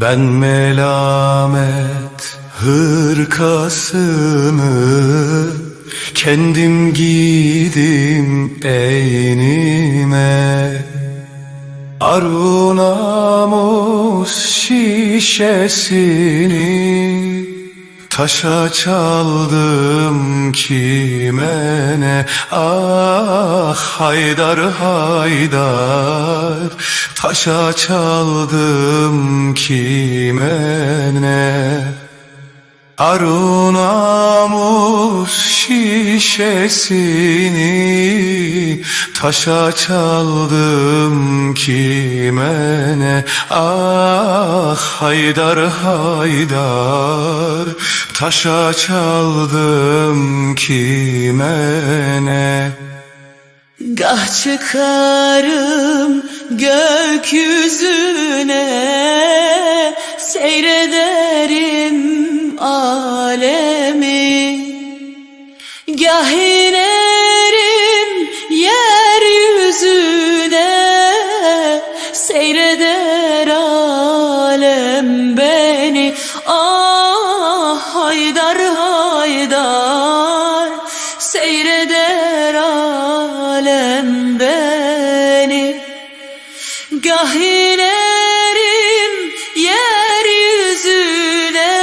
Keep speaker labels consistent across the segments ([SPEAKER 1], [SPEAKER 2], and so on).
[SPEAKER 1] Ben melamet hırkasını kendim giydim beynime. Arunamus şişesini Taşa çaldım kime ne Ah haydar haydar. Taşa çaldım kime ne Arunamus şişesini Taşa çaldım kime ne Ah haydar haydar Taşa çaldım kime ne
[SPEAKER 2] Gah çıkarım gökyüzüne Seyrederim Gah inerim yeryüzüne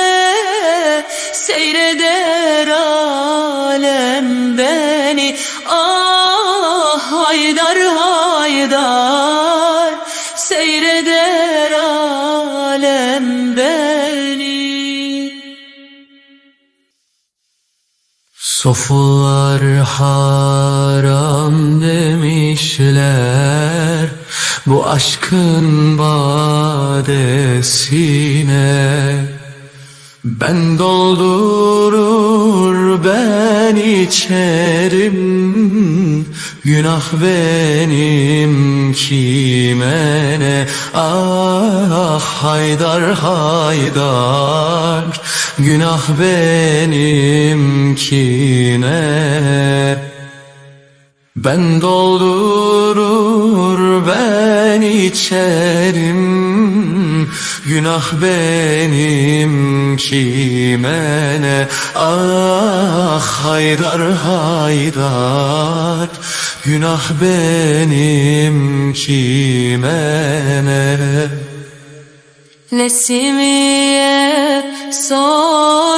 [SPEAKER 2] Seyreder alem beni. Ah haydar haydar Seyreder alem beni.
[SPEAKER 1] Sofular haram demişler Bu aşkın badesine Ben doldurur ben içerim. Günah benim kime ne Ah haydar haydar. Günah benim kime ben doldurur içerim Günah benim kime ne Ah haydar haydar Günah benim kime ne
[SPEAKER 2] Nesimiye sormuşlar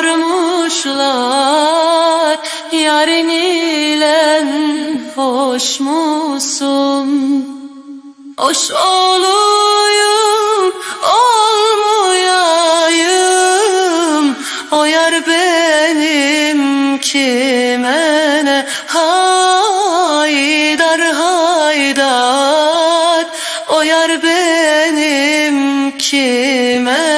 [SPEAKER 2] Yarın ile hoş musun? Hoş olayım, olmayayım. O yar benim kime ne Haydar haydar. O yar benim kime